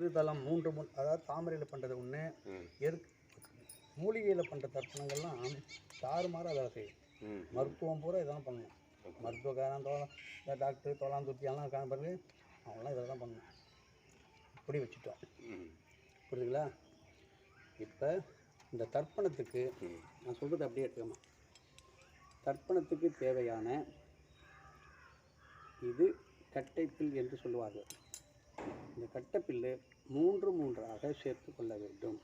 திருத்தலம் மூன்று மூ அதாவது தாமரையில் பண்ணுறது ஒன்று எருக்கு மூலிகையில் பண்ணுற தர்ப்பணங்கள்லாம் தாறுமாறாக வேலை செய்யும். மருத்துவம் பூரா இதெல்லாம் பண்ணணும் மருத்துவக்காரன் இந்த டாக்டர் தோலாம் துத்தியெல்லாம் இருக்காங்க பிறகு அவங்களாம் இதை தான் பண்ணணும் இப்படி வச்சுட்டோம். புரியுதுங்களா? இப்போ இந்த தர்ப்பணத்துக்கு நான் சொல்கிறது அப்படியே எடுத்துக்கமா தர்ப்பணத்துக்கு தேவையான இது கட்டைப்பில் என்று சொல்லுவார்கள். இந்த கட்டப்பில்லு மூன்று மூன்றாக சேர்த்து கொள்ள வேண்டும்.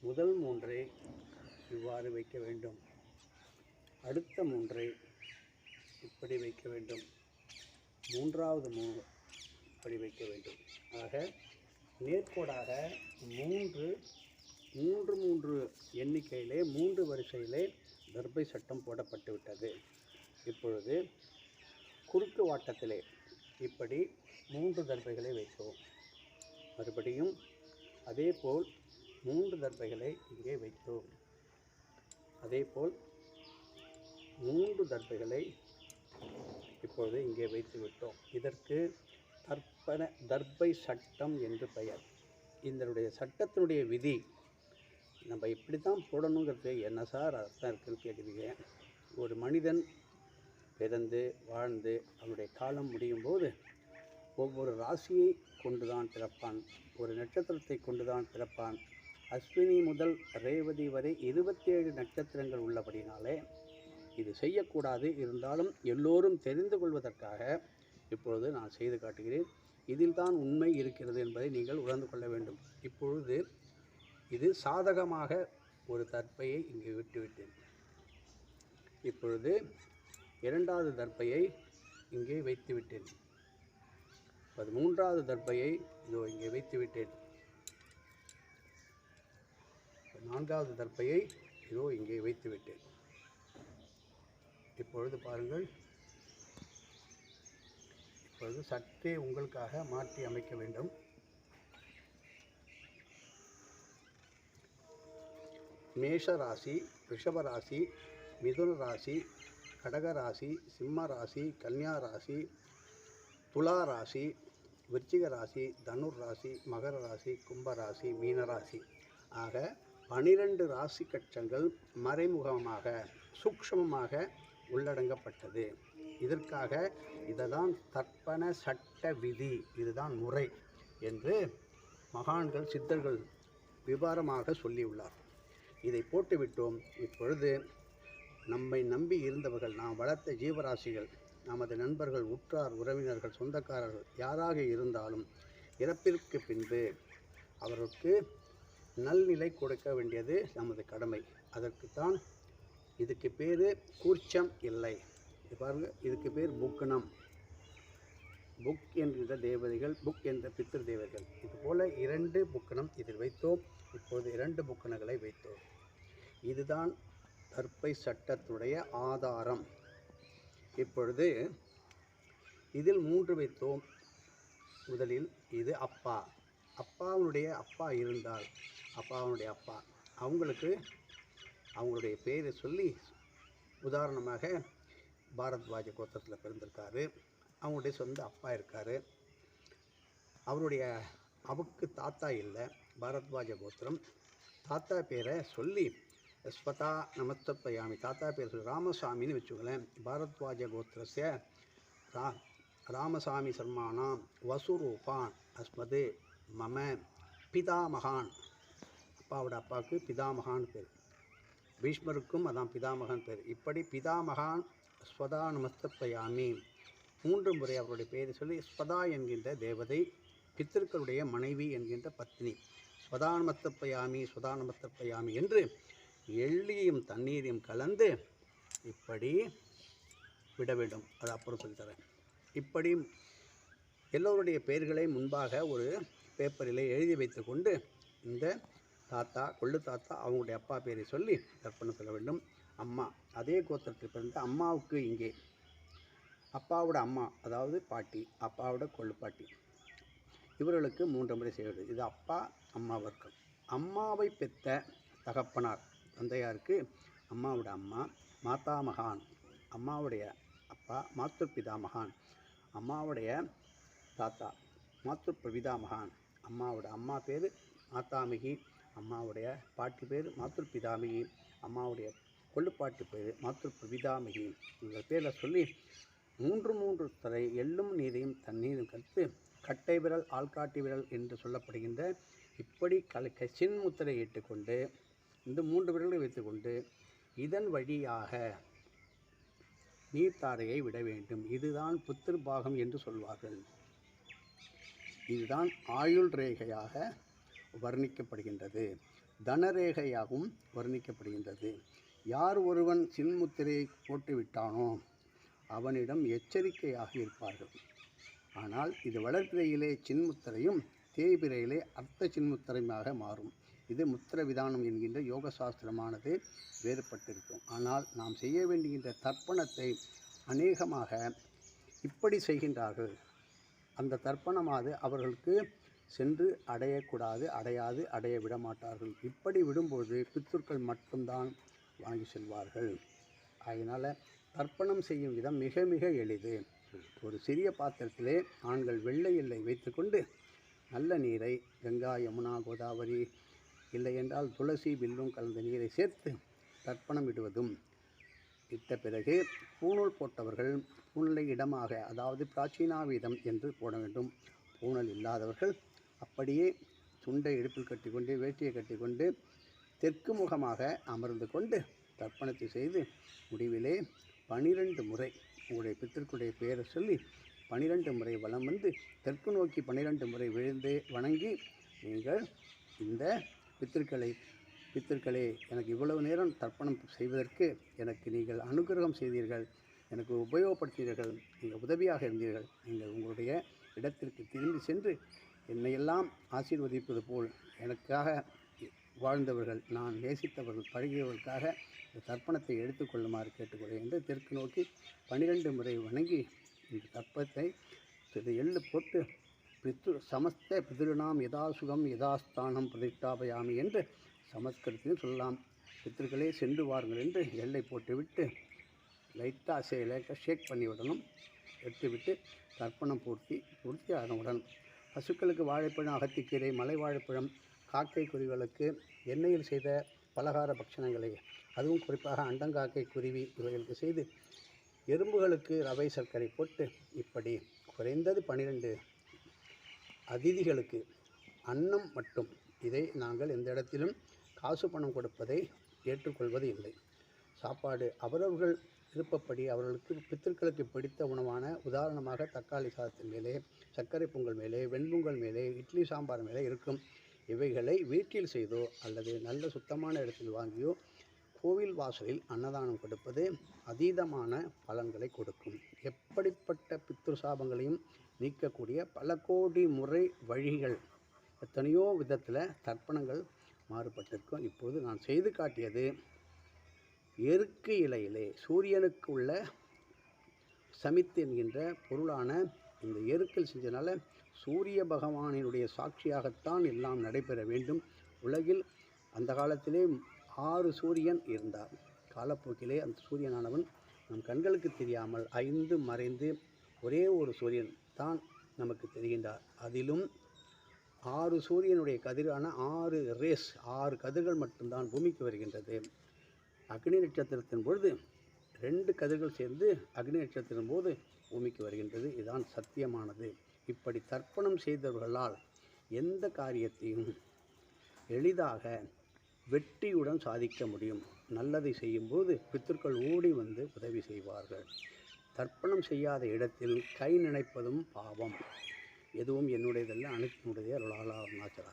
முதல் மூன்றை இவ்வாறு வைக்க வேண்டும். அடுத்த மூன்றை இப்படி வைக்க வேண்டும். மூன்றாவது மூணு இப்படி வைக்க வேண்டும். ஆக நேர்கோடாக மூன்று மூன்று மூன்று எண்ணிக்கையிலே மூன்று வரிசையிலே தர்பை சட்டம் போடப்பட்டு விட்டது இப்பொழுது குறுக்கு வாட்டத்திலே இப்படி மூன்று தர்பைகளை வைக்கவும். மறுபடியும் அதேபோல் மூன்று தர்பைகளை இங்கே வைத்தோம் அதேபோல் மூன்று தர்பைகளை இப்பொழுது இங்கே வைத்து விட்டோம். இதற்கு தர்ப்பண தர்பை சட்டம் என்று பெயர். இதனுடைய சட்டத்தினுடைய விதி நம்ம இப்படி தான் போடணுங்கிறது என்ன சார் அர்த்தம் இருக்குன்னு கேட்குறீங்க? ஒரு மனிதன் பிறந்து வாழ்ந்து அவனுடைய காலம் முடியும் போது ஒவ்வொரு ராசியை கொண்டு தான் பிறப்பான். ஒரு நட்சத்திரத்தை கொண்டு தான் பிறப்பான். அஸ்வினி முதல் ரேவதி வரை இருபத்தேழு நட்சத்திரங்கள் உள்ளபடினாலே இது செய்யக்கூடாது. இருந்தாலும் எல்லோரும் தெரிந்து கொள்வதற்காக இப்பொழுது நான் செய்து காட்டுகிறேன். இதில் தான் உண்மை இருக்கிறது என்பதை நீங்கள் உணர்ந்து கொள்ள வேண்டும். இப்பொழுது இது சாதகமாக ஒரு தற்பையை இங்கு விட்டுவிட்டேன். இப்பொழுது இரண்டாவது தர்ப்பையை இங்கே வைத்துவிட்டேன். அது மூன்றாவது தர்பையை இதோ இங்கே வைத்து விட்டேன் நான்காவது தர்பையை இதோ இங்கே வைத்து விட்டேன் இப்பொழுது பாருங்கள். இப்பொழுது சற்றே உங்களுக்காக மாற்றி அமைக்க வேண்டும். மேஷ ராசி ரிஷப ராசி மிதுன ராசி கடக ராசி சிம்ம ராசி கன்னியா ராசி துலா ராசி விருச்சிக ராசி தனுர் ராசி மகர ராசி கும்ப ராசி மீன ராசி. ஆக பனிரெண்டு ராசி கட்சங்கள் மறைமுகமாக சூக்ஷ்மமாக உள்ளடங்கப்பட்டது. இதற்காக இததான் தர்ப்பண சட்ட விதி இதுதான் முறை என்று மகான்கள் சித்தர்கள் விவரமாக சொல்லியுள்ளார். இதை போட்டுவிட்டோம். இப்பொழுது நம்மை நம்பி இருந்தவர்கள் நாம் வளர்த்த ஜீவராசிகள் நமது நண்பர்கள் உற்றார் உறவினர்கள் சொந்தக்காரர்கள் யாராக இருந்தாலும் இறப்பிற்கு பின்பு அவருக்கு நல்நிலை கொடுக்க வேண்டியது நமது கடமை. அதற்குத்தான் இதுக்கு பேர் கூர்ச்சம் இல்லை. இது பாருங்க இதுக்கு பேர் புக்கணம். புக் என்கிற தேவதைகள் புக் என்ற பித்திரு தேவதைகள். இதுபோல் இரண்டு புக்கணம் இதில் வைத்தோம். இப்போது இரண்டு புக்கணங்களை வைத்தோம். இதுதான் தற்பை சட்டத்துடைய ஆதாரம். இப்பொழுது இதில் மூன்று வைத்தோம். முதலில் இது அப்பா. அப்பாவுடைய அப்பா இருந்தால் அப்பாவுடைய அப்பா. அவங்களுக்கு அவங்களுடைய பேரை சொல்லி உதாரணமாக பாரத்வாஜ கோத்திரத்தில் பிறந்திருக்காரு. அவங்களுடைய சொந்த அப்பா இருக்கார். அவருடைய அவருக்கு தாத்தா இல்லை பாரத்வாஜ கோத்திரம். தாத்தா பேரை சொல்லி ஸ்வதா நமஸ்தப்பயாமி தாத்தா பேர் சொல்லி ராமசாமின்னு வச்சுக்கோங்களேன். பாரத்வாஜ கோத்திரஸ்ய ரா ராமசாமி சர்மானாம் வசுரூபான். அஸ்மது மம பிதாமகான். அப்பாவோட அப்பாவுக்கு பிதாமகான் பேர். பீஷ்மருக்கும் அதான் பிதாமகன் பேர். இப்படி பிதாமகான் ஸ்வதா நமஸ்தப்பயாமி மூன்று முறை அவருடைய பெயரை சொல்லி ஸ்வதா என்கின்ற தேவதை பித்திருக்களுடைய மனைவி என்கின்ற பத்னி. ஸ்வதா நமஸ்தப்பயாமி ஸ்வதா நமஸ்தப்பயாமி என்று எள்ளியும் தண்ணீரையும் கலந்து இப்படி விட வேண்டும். அது அப்புறம் சொல்லித்தரேன் இப்படி எல்லோருடைய பெயர்களை முன்பாக ஒரு பேப்பரில் எழுதி வைத்துக்கொண்டு இந்த தாத்தா கொள்ளு தாத்தா அவங்களுடைய அப்பா பேரை சொல்லி கற்பனை சொல்ல வேண்டும். அம்மா அதே கோத்திரத்தில் பிறந்த அம்மாவுக்கு இங்கே. அப்பாவோட அம்மா அதாவது பாட்டி அப்பாவோட கொள்ளு பாட்டி. இவர்களுக்கு மூன்று முறை செய்ய வேண்டும் இது அப்பா அம்மா வர்க்கம். அம்மாவை பெற்ற தகப்பனார். தந்தையாருக்கு அம்மாவோட அம்மா மாதா மகான் அம்மாவுடைய அப்பா மாத்து பிதா மகான் அம்மாவுடைய தாத்தா மாத்து பிரபிதா மகான் அம்மாவோட அம்மா பேர் மாத்தாமிகி அம்மாவுடைய பாட்டி பேர் மாத்தூர் பிதாமிகி அம்மாவுடைய கொள்ளுப்பாட்டி பேர் மாத்து பிதாமிகி இந்த பேரில் சொல்லி மூன்று மூன்று தலை எள்ளும் நீரையும் தண்ணீரும் கற்று கட்டை விரல் ஆள்காட்டி விரல் என்று சொல்லப்படுகின்ற இப்படி கலக்க சின் முத்திரையிட்டு கொண்டு இந்த மூன்று விரல்களை வைத்துக்கொண்டு இதன் வழியாக நீர்த்தாரையை விட வேண்டும். இதுதான் புத்திரு பாகம் என்று சொல்வார்கள். இதுதான் ஆயுள் ரேகையாக வர்ணிக்கப்படுகின்றது. தனரேகையாகவும் வர்ணிக்கப்படுகின்றது. யார் ஒருவன் சின்முத்திரையை போட்டுவிட்டானோ அவனிடம் எச்சரிக்கையாக இருப்பார்கள். ஆனால் இது வளர்ப்பிறையிலே சின்முத்திரையும் தேய்பிறையிலே அர்த்த சின்முத்திரையுமாக மாறும். இது முத்திர விதானம் என்கின்ற யோக சாஸ்திரமானது வேறுபட்டிருக்கும். ஆனால் நாம் செய்ய வேண்டுகின்ற தர்ப்பணத்தை அநேகமாக இப்படி செய்கின்றார்கள். அந்த தர்ப்பணமாவது அவர்களுக்கு சென்று அடையக்கூடாது அடையாது அடைய விட மாட்டார்கள் இப்படி விடும்போது பித்துக்கள் மட்டும்தான் வாங்கி செல்வார்கள். அதனால் தர்ப்பணம் செய்யும் விதம் மிக மிக எளிது. ஒரு சிறிய பாத்திரத்திலே ஆண்கள் வெள்ளை எல்லை வைத்துக்கொண்டு நல்ல நீரை கங்கா யமுனா கோதாவரி இல்லையென்றால் துளசி வில்லும் கலந்த நீரை சேர்த்து தர்ப்பணம் இடுவதும். இட்ட பிறகு பூணூல் போட்டவர்கள் பூணலை இடமாக அதாவது பிராச்சீனாவீதம் என்று போட வேண்டும். பூணல் இல்லாதவர்கள் அப்படியே துண்டை இடுப்பில் கட்டிக்கொண்டு வேட்டியை கட்டிக்கொண்டு தெற்கு முகமாக அமர்ந்து கொண்டு தர்ப்பணத்தை செய்து முடிவிலே பனிரெண்டு முறை உங்களுடைய பித்திருக்குடைய பெயரை சொல்லி பனிரெண்டு முறை வலம் வந்து தெற்கு நோக்கி பன்னிரெண்டு முறை விழுந்து வணங்கி நீங்கள் இந்த பித்திருக்களை பித்திருக்களே எனக்கு இவ்வளவு நேரம் தர்ப்பணம் செய்வதற்கு எனக்கு நீங்கள் அனுகிரகம் செய்தீர்கள் எனக்கு உபயோகப்படுத்தினீர்கள் நீங்கள் உதவியாக இருந்தீர்கள். நீங்கள் உங்களுடைய இடத்திற்கு திரும்பி சென்று என்னையெல்லாம் ஆசீர்வதிப்பது போல் எனக்காக வாழ்ந்தவர்கள் நான் நேசித்தவர்கள் பழகியவர்களுக்காக இந்த தர்ப்பணத்தை எடுத்துக்கொள்ளுமாறு கேட்டுக்கொள்கிறேன் என்று தெற்கு நோக்கி பன்னிரெண்டு முறை வணங்கி இந்த தர்ப்பத்தை எள்ளு போட்டு பித்ரு சமஸ்த பிதிருநாம் யதா சுகம் யதாஸ்தானம் பிரதிஷ்டாபயாமி என்று சமஸ்கிருதத்தில் சொல்லலாம். பித்திருக்களே சென்று வாருங்கள் என்று எல்லை போட்டுவிட்டு லைட்டாக சே லைட்டாக ஷேக் பண்ணிவிடணும். எடுத்துவிட்டு தர்ப்பணம் பூர்த்தி பூர்த்தி ஆனவுடன் பசுக்களுக்கு வாழைப்பழம் அகத்திக்கீரை மலை வாழைப்பழம் காக்கை குருவிகளுக்கு எண்ணெயில் செய்த பலகார பட்சணங்களை அதுவும் குறிப்பாக அண்டங்காக்கை குருவி இவைகளுக்கு செய்து எறும்புகளுக்கு ரவை சர்க்கரை போட்டு இப்படி குறைந்தது பன்னிரெண்டு அதிதிகளுக்கு அன்னம் மட்டும். இதை நாங்கள் எந்த இடத்திலும் காசு பணம் கொடுப்பதை ஏற்றுக்கொள்வது இல்லை. சாப்பாடு அவரவர்கள் விருப்பப்படி அவர்களுக்கு பித்திருக்களுக்கு பிடித்த உணவான உதாரணமாக தக்காளி சாதத்தின் மேலே சர்க்கரை பொங்கல் மேலே வெண்பொங்கல் மேலே இட்லி சாம்பார் மேலே இருக்கும். இவைகளை வீட்டில் செய்தோ அல்லது நல்ல சுத்தமான இடத்தில் வாங்கியோ கோவில் வாசலில் அன்னதானம் கொடுப்பது அதீதமான பலன்களை கொடுக்கும். எப்படிப்பட்ட பித்ருசாபங்களையும் நீக்கக்கூடிய பல கோடி முறை வழிகள் எத்தனையோ விதத்தில் தர்ப்பணங்கள் மாறுபட்டிருக்கும். இப்போது நான் செய்து காட்டியது எருக்கு இலையிலே சூரியனுக்கு உள்ள சமித்து என்கின்ற பொருளான இந்த எருக்கல் செஞ்சனால சூரிய பகவானினுடைய சாட்சியாகத்தான் எல்லாம் நடைபெற வேண்டும். உலகில் அந்த காலத்திலே ஆறு சூரியன் இருந்தார். காலப்போக்கிலே அந்த சூரியனானவன் நம் கண்களுக்கு தெரியாமல் ஐந்து மறைந்து ஒரே ஒரு சூரியன் தான் நமக்கு தெரிகின்றார். அதிலும் ஆறு சூரியனுடைய கதிரான ஆறு ரேஸ் ஆறு கதிர்கள் மட்டும்தான் பூமிக்கு வருகின்றது. அக்னி நட்சத்திரத்தின் பொழுது ரெண்டு கதிர்கள் சேர்ந்து அக்னி நட்சத்திரம் போது பூமிக்கு வருகின்றது. இதுதான் சத்தியமானது. இப்படி தர்ப்பணம் செய்தவர்களால் எந்த காரியத்தையும் எளிதாக வெற்றியுடன் சாதிக்க முடியும். நல்லதை செய்யும்போது பித்தர்கள் ஓடி வந்து உதவி செய்வார்கள். தர்ப்பணம் செய்யாத இடத்தில் கை நினைப்பதும் பாவம். எதுவும் என்னுடையதல்ல அனைத்தினுடைய அருளாளா அருணாச்சலா